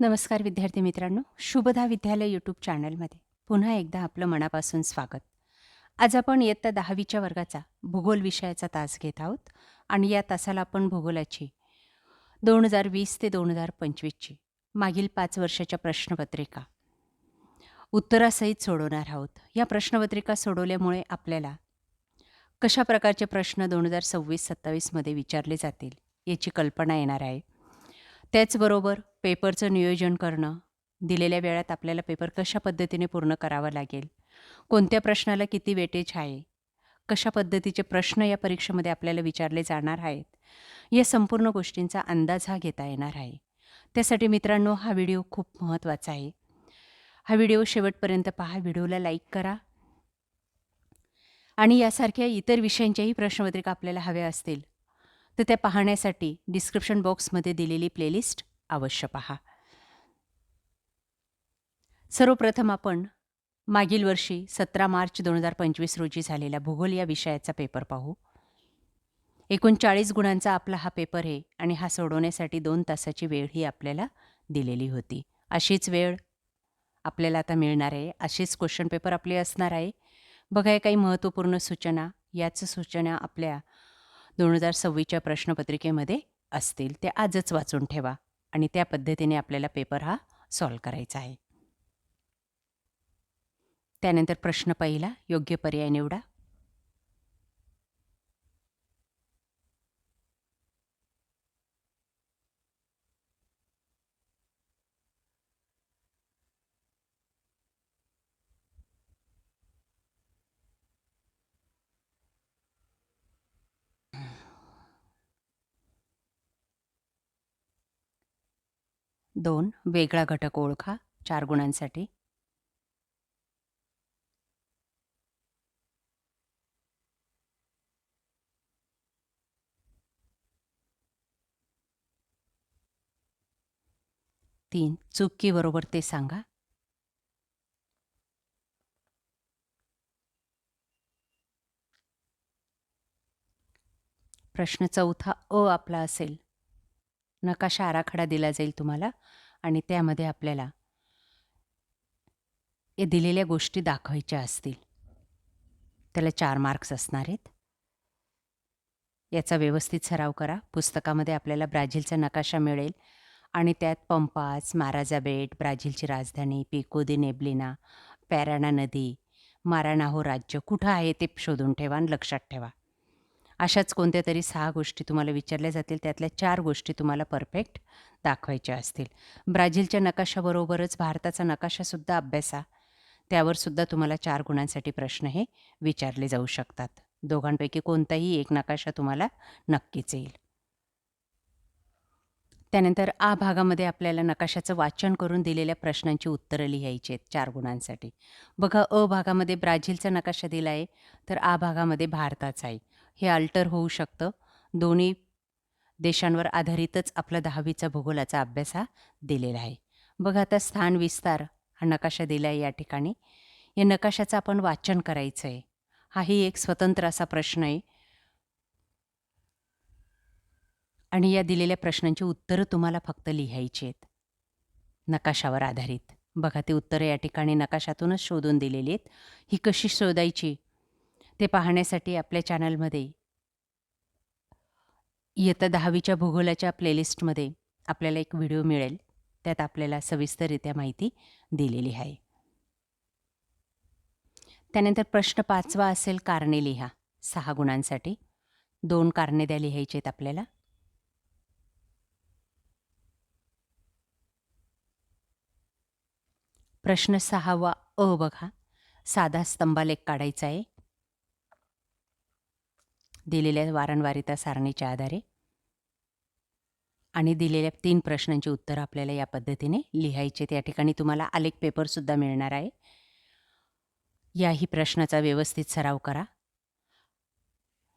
नमस्कार विद्यार्थी मित्रांनो शुभदा विद्यालय यूट्यूब चॅनलमध्ये. पुन्हा एकदा आपलं मनापासून स्वागत. आज आपण इयत्ता दहावीच्या वर्गाचा भूगोल विषयाचा तास घेत आहोत आणि या तासाला आपण भूगोलाची दोन हजार वीस ते दोन हजार पंचवीसची मागील पाच वर्षाच्या प्रश्नपत्रिका उत्तरासहित सोडवणार आहोत. या प्रश्नपत्रिका सोडवल्यामुळे आपल्याला कशा प्रकारचे प्रश्न दोन हजार सव्वीस सत्तावीसमध्ये विचारले जातील याची कल्पना येणार आहे. त्याचबरोबर पेपरचं नियोजन करणं दिलेल्या वेळात आपल्याला पेपर कशा पद्धतीने पूर्ण करावा लागेल? कोणत्या प्रश्नाला किती वेटेज आहे? कशा पद्धतीचे प्रश्न या परीक्षेमध्ये आपल्याला विचारले जाणार आहेत? या संपूर्ण गोष्टींचा अंदाज हा घेता येणार आहे. त्यासाठी मित्रांनो हा व्हिडिओ खूप महत्त्वाचा आहे. हा व्हिडिओ शेवटपर्यंत पहा. व्हिडिओला लाईक करा. आणि यासारख्या इतर विषयांच्याही प्रश्नपत्रिका आपल्याला हव्या असतील तर त्या पाहण्यासाठी डिस्क्रिप्शन बॉक्समध्ये दिलेली प्लेलिस्ट अवश्य पहा. सर्वप्रथम आपण मागील वर्षी सतरा मार्च दोन हजार पंचवीस रोजी झालेला भूगोल या विषयाचा पेपर पाहू. एकूण चाळीस गुणांचा आपला हा पेपर आहे आणि हा सोडवण्यासाठी दोन तासाची वेळ ही आपल्याला दिलेली होती. अशीच वेळ आपल्याला आता मिळणार आहे. अशीच क्वेश्चन पेपर आपले असणार आहे. बघा काही महत्त्वपूर्ण सूचना. याच सूचना आपल्या दोन हजार सव्वीसच्या प्रश्नपत्रिकेमध्ये असतील ते आजच वाचून ठेवा आणि त्या पद्धतीने आपल्याला पेपर हा सॉल्व करायचा आहे. त्यानंतर प्रश्न पहिला योग्य पर्याय निवडा. दोन वेगळा घटक ओळखा चार गुणांसाठी. तीन चुकी बरोबर ते सांगा. प्रश्न चौथा अ आपला असेल. नकाशा आराखडा दिला जाईल तुम्हाला आणि त्यामध्ये आपल्याला या दिलेल्या गोष्टी दाखवायच्या असतील. त्याला चार मार्क्स असणार आहेत. याचा व्यवस्थित सराव करा. पुस्तकामध्ये आपल्याला ब्राझीलचा नकाशा मिळेल आणि त्यात पंपास माराजा बेट ब्राझीलची राजधानी पिको दि नेब्लिना पॅराना नदी मारानाहो राज्य कुठं आहे ते शोधून ठेवा आणि लक्षात ठेवा. अशाच कोणत्या तरी सहा गोष्टी तुम्हाला विचारल्या जातील त्यातल्या चार गोष्टी तुम्हाला परफेक्ट दाखवायच्या असतील. ब्राझीलच्या नकाशाबरोबरच भारताचा नकाशासुद्धा अभ्यासा त्यावर सुद्धा तुम्हाला चार गुणांसाठी प्रश्न हे विचारले जाऊ शकतात. दोघांपैकी कोणताही एक नकाशा तुम्हाला नक्कीच येईल. त्यानंतर आ भागामध्ये आपल्याला नकाशाचं वाचन करून दिलेल्या प्रश्नांची उत्तरं लिहायची आहेत चार गुणांसाठी. बघा अ भागामध्ये ब्राझीलचा नकाशा दिला आहे तर आ भागामध्ये भारताचा आहे हे अल्टर होऊ शकतं. दोन्ही देशांवर आधारितच आपला दहावीचा भूगोलाचा अभ्यास हा दिलेला आहे. बघा आता स्थान विस्तार हा नकाशा दिला आहे या ठिकाणी. या नकाशाचं आपण वाचन करायचं आहे हाही एक स्वतंत्र असा प्रश्न आहे. आणि या दिलेल्या प्रश्नांची उत्तरं तुम्हाला फक्त लिहायची आहेत. नकाशावर आधारित. बघा ती उत्तरं या ठिकाणी नकाशातूनच शोधून दिलेली आहेत. ही कशी शोधायची? ते पाहण्यासाठी आपल्या चॅनलमध्ये. इयत्ता दहावीच्या भूगोलाच्या प्लेलिस्टमध्ये आपल्याला एक व्हिडिओ मिळेल. त्यात आपल्याला सविस्तररित्या माहिती दिलेली आहे. त्यानंतर प्रश्न पाचवा असेल कारणे लिहा. सहा गुणांसाठी. दोन कारणे द्या लिहायचे आहेत आपल्याला. प्रश्न सहावा अ बघा. साधा स्तंभालेख काढायचा आहे. दिलेल्या वारंवारिता सारणीच्या आधारे आणि दिलेल्या तीन प्रश्नांची उत्तरं आपल्याला या पद्धतीने लिहायचे त्या ठिकाणी तुम्हाला आलेख पेपरसुद्धा मिळणार आहे. याही प्रश्नाचा व्यवस्थित सराव करा.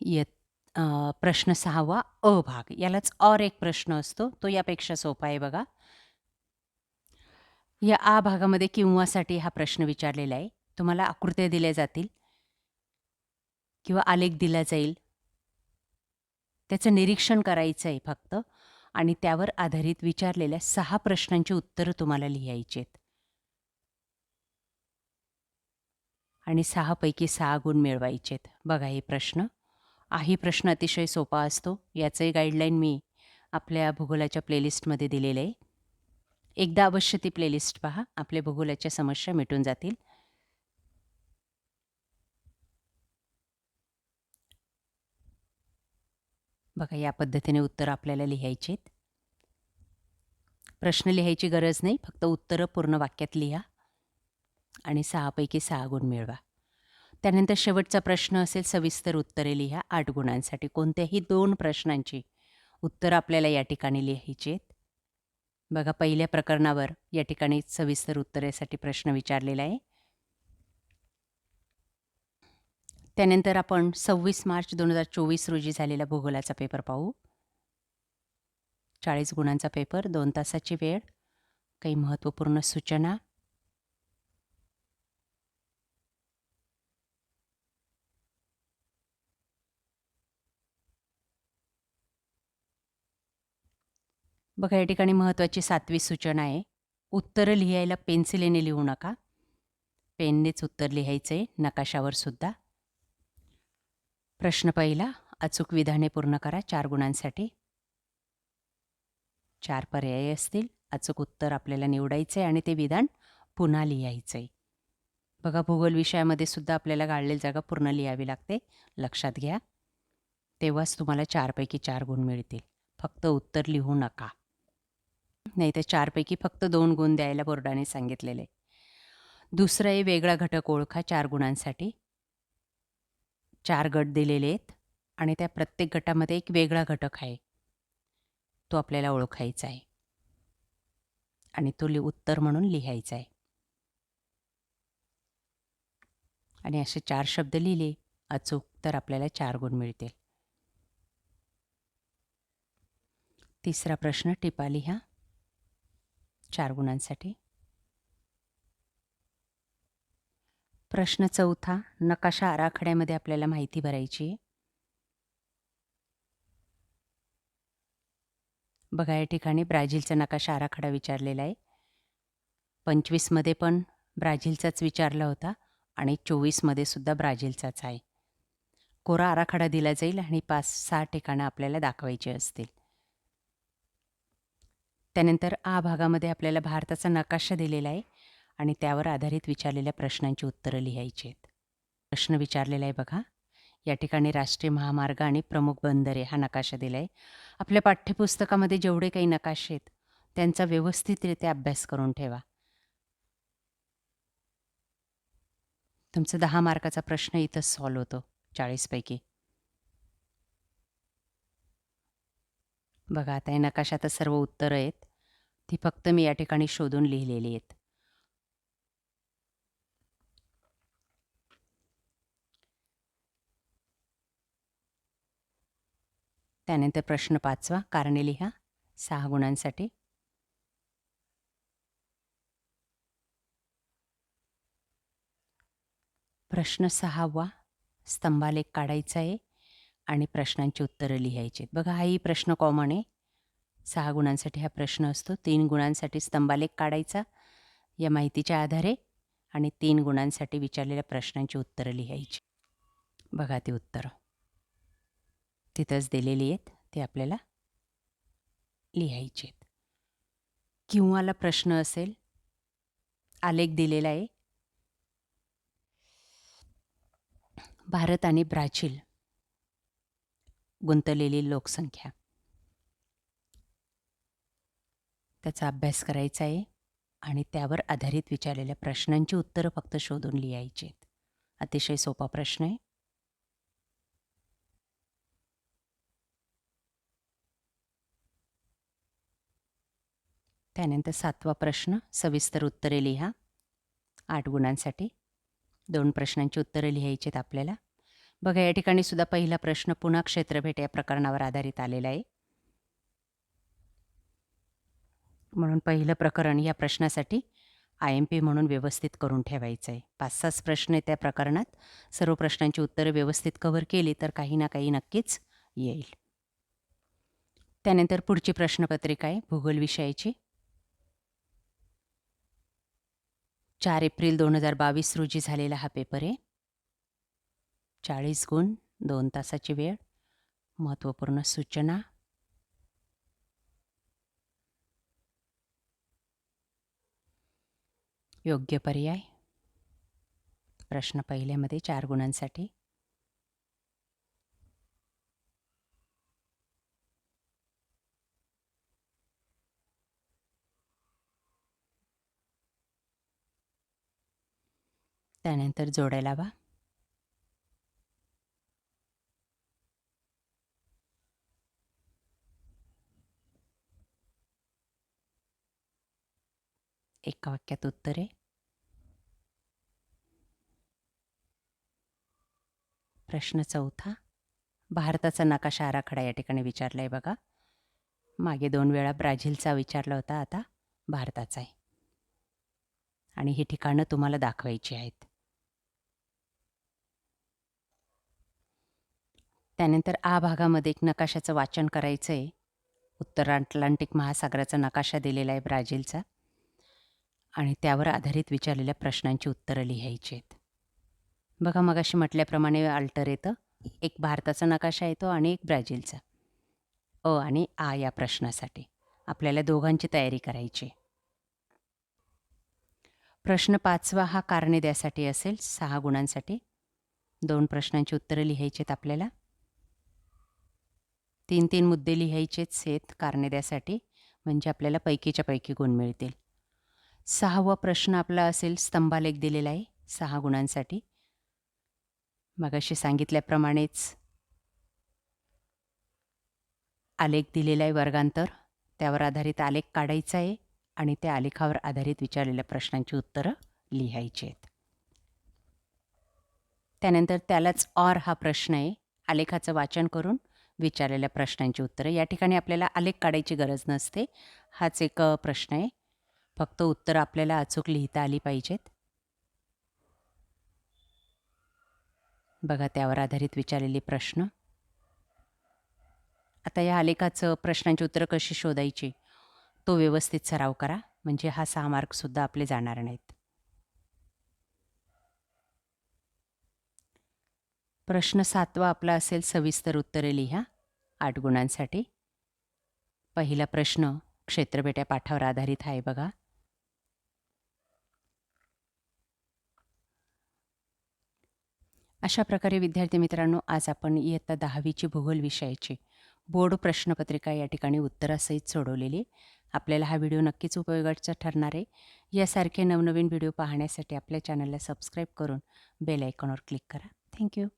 येत प्रश्न सहावा अ भाग. यालाच और एक प्रश्न असतो. तो यापेक्षा सोपा आहे बघा. या आ भागामध्ये किंवासाठी हा प्रश्न विचारलेला आहे. तुम्हाला आकृत्या दिल्या जातील किंवा आलेख दिला जाईल. त्याचं निरीक्षण करायचं आहे फक्त. आणि त्यावर आधारित विचारलेल्या सहा प्रश्नांची उत्तरं तुम्हाला लिहायची आहेत. आणि सहापैकी सहा गुण मिळवायचे आहेत. बघा हे प्रश्न. हाही प्रश्न अतिशय सोपा असतो. याचंही गाईडलाईन मी आपल्या भूगोलाच्या प्लेलिस्टमध्ये दिलेलं आहे. एकदा अवश्य ती प्लेलिस्ट पहा. आपल्या भूगोलाच्या समस्या मिटून जातील. बघा या पद्धतीने उत्तर आपल्याला लिहायचे आहेत प्रश्न लिहायची गरज नाही फक्त उत्तरं पूर्ण वाक्यात लिहा आणि सहापैकी सहा गुण मिळवा. त्यानंतर शेवटचा प्रश्न असेल सविस्तर उत्तरे लिहा आठ गुणांसाठी. कोणत्याही दोन प्रश्नांची उत्तरं आपल्याला या ठिकाणी लिहायची आहेत बघा पहिल्या प्रकरणावर या ठिकाणी सविस्तर उत्तरेसाठी प्रश्न विचारलेला आहे. त्यानंतर आपण सव्वीस मार्च दोन हजार चोवीस रोजी झालेला भूगोलाचा पेपर पाहू. चाळीस गुणांचा पेपर दोन तासाची वेळ काही महत्त्वपूर्ण सूचना. बघा या ठिकाणी महत्त्वाची सातवी सूचना आहे. उत्तरं लिहायला पेन्सिलीने लिहू नका. पेननेच उत्तर लिहायचं आहे नकाशावर सुद्धा. प्रश्न पहिला अचूक विधाने पूर्ण करा चार गुणांसाठी. चार पर्याय असतील अचूक उत्तर आपल्याला निवडायचं आहे आणि ते विधान पुन्हा लिहायचं आहे बघा भूगोल विषयामध्ये सुद्धा आपल्याला गाळलेली जागा पूर्ण लिहावी लागते. लक्षात घ्या. तेव्हाच तुम्हाला चारपैकी चार गुण मिळतील. फक्त उत्तर लिहू नका. नाही तर चारपैकी फक्त दोन गुण द्यायला बोर्डाने सांगितलेले. दुसरं एक वेगळा घटक ओळखा चार गुणांसाठी. चार गट दिलेले आहेत आणि त्या प्रत्येक गटामध्ये एक वेगळा घटक आहे. तो आपल्याला ओळखायचा आहे. आणि तो लि उत्तर म्हणून लिहायचा आहे. आणि असे चार शब्द लिहिले अचूक तर आपल्याला चार गुण मिळतील. तिसरा प्रश्न टिपा लिहा. चार गुणांसाठी. प्रश्न चौथा नकाशा आराखड्यामध्ये आपल्याला माहिती भरायची आहे. बघा या ठिकाणी ब्राझीलचा नकाशा आराखडा विचारलेला आहे. पंचवीसमध्ये पण ब्राझीलचाच विचारला होता आणि चोवीसमध्ये सुद्धा ब्राझीलचाच आहे. कोरा आराखडा दिला जाईल आणि पाच सहा ठिकाणं आपल्याला दाखवायची असतील. त्यानंतर आ भागामध्ये आपल्याला भारताचा नकाशा दिलेला आहे. आणि त्यावर आधारित विचारलेल्या प्रश्नांची उत्तरं लिहायची आहेत. प्रश्न विचारलेला आहे बघा. या ठिकाणी राष्ट्रीय महामार्ग आणि प्रमुख बंदरे हा नकाशा दिला आहे आपल्या पाठ्यपुस्तकामध्ये जेवढे काही नकाशे आहेत त्यांचा व्यवस्थितरित्या अभ्यास करून ठेवा. तुमचा दहा मार्काचा प्रश्न इथंच सॉल्व होतो चाळीसपैकी बघा आता या नकाशात सर्व उत्तरं आहेत. ती फक्त मी या ठिकाणी शोधून लिहिलेली आहेत. त्यानंतर प्रश्न पाचवा कारणे लिहा. सहा गुणांसाठी. प्रश्न सहावा स्तंभालेख काढायचा आहे आणि प्रश्नांची उत्तरं लिहायची आहेत. बघा हाही प्रश्न कॉमन आहे. सहा गुणांसाठी हा प्रश्न असतो. तीन गुणांसाठी स्तंभालेख काढायचा या माहितीच्या आधारे आणि तीन गुणांसाठी विचारलेल्या प्रश्नांची उत्तरं लिहायची. बघा ती उत्तरं. तिथंच दिलेली आहेत ते आपल्याला लिहायचे आहेत. किंवाला प्रश्न असेल आलेख दिलेला आहे. भारत आणि ब्राझील गुंतलेली लोकसंख्या. त्याचा अभ्यास करायचा आहे आणि त्यावर आधारित विचारलेल्या प्रश्नांची उत्तरं फक्त शोधून लिहायची आहेत. अतिशय सोपा प्रश्न आहे. त्यानंतर सातवा प्रश्न सविस्तर उत्तरे लिहा. आठ गुणांसाठी दोन प्रश्नांची उत्तरं लिहायची आहेत आपल्याला. बघा या ठिकाणी सुद्धा पहिला प्रश्न पुन्हा क्षेत्रभेट या प्रकरणावर आधारित आलेला आहे. म्हणून पहिलं प्रकरण या प्रश्नासाठी आय एम पी म्हणून व्यवस्थित करून ठेवायचं आहे. पाच सहाच प्रश्न आहे त्या प्रकरणात. सर्व प्रश्नांची उत्तरं व्यवस्थित कव्हर केली तर काही ना काही नक्कीच येईल. त्यानंतर पुढची प्रश्नपत्रिका आहे भूगोल विषयाची. चार एप्रिल दोन हजार बावीस रोजी झालेला हा पेपर आहे. चाळीस गुण दोन तासाची वेळ महत्त्वपूर्ण सूचना. योग्य पर्याय. प्रश्न पहिल्यामध्ये चार गुणांसाठी. त्यानंतर जोड्या लावा एका वाक्यात उत्तरे. प्रश्न चौथा. भारताचा नकाशा आराखडा या ठिकाणी विचारला आहे बघा. मागे दोन वेळा ब्राझीलचा विचारला होता आता भारताचा आहे आणि ही ठिकाणं तुम्हाला दाखवायची आहेत. त्यानंतर आ भागामध्ये एक नकाशाचं वाचन करायचं आहे उत्तर अटलांटिक महासागराचा नकाशा दिलेला आहे ब्राझीलचा. आणि त्यावर आधारित विचारलेल्या प्रश्नांची उत्तरं लिहायची आहेत. बघा मगाशी म्हटल्याप्रमाणे अल्टर येतं. एक भारताचा नकाशा येतो आणि एक ब्राझीलचा. अ आणि आ या प्रश्नासाठी. आपल्याला दोघांची तयारी करायची. प्रश्न पाचवा हा कारणे द्यासाठी असेल सहा गुणांसाठी. दोन प्रश्नांची उत्तरं लिहायची आहेत आपल्याला. तीन तीन मुद्दे लिहायचेच आहेत कारणे द्यासाठी म्हणजे आपल्याला पैकीच्या पैकी गुण मिळतील. सहावा प्रश्न आपला असेल स्तंभालेख दिलेला आहे सहा गुणांसाठी. मगाशी सांगितल्याप्रमाणेच आलेख दिलेला आहे वर्गांतर त्यावर आधारित आलेख काढायचा आहे आणि त्या आलेखावर आधारित विचारलेल्या प्रश्नांची उत्तरं लिहायची आहेत. त्यानंतर त्यालाच ऑर हा प्रश्न आहे आलेखाचं वाचन करून विचारलेल्या प्रश्नांची उत्तरं. या ठिकाणी आपल्याला आलेख काढायची गरज नसते. हाच एक प्रश्न आहे. फक्त उत्तरं आपल्याला अचूक लिहिता आली पाहिजेत. बघा त्यावर आधारित विचारलेले प्रश्न. आता या आलेखाचं प्रश्नांची उत्तरं कशी शोधायची? तो व्यवस्थित सराव करा. म्हणजे हा सहा मार्कसुद्धा आपले जाणार नाहीत. प्रश्न सातवा आपला असेल सविस्तर उत्तरे लिहा. आठ गुणांसाठी. पहिला प्रश्न क्षेत्रपेट्या पाठावर आधारित आहे बघा. अशा प्रकारे विद्यार्थी मित्रांनो आज आपण इयत्ता दहावीची भूगोल विषयाची बोर्ड प्रश्नपत्रिका या ठिकाणी उत्तरासहित सोडवलेली. आपल्याला हा व्हिडिओ नक्कीच उपयोगाचा ठरणार आहे. यासारखे नवनवीन व्हिडिओ पाहण्यासाठी आपल्या चॅनलला सबस्क्राईब करून बेल आयकॉनवर क्लिक करा. थँक्यू.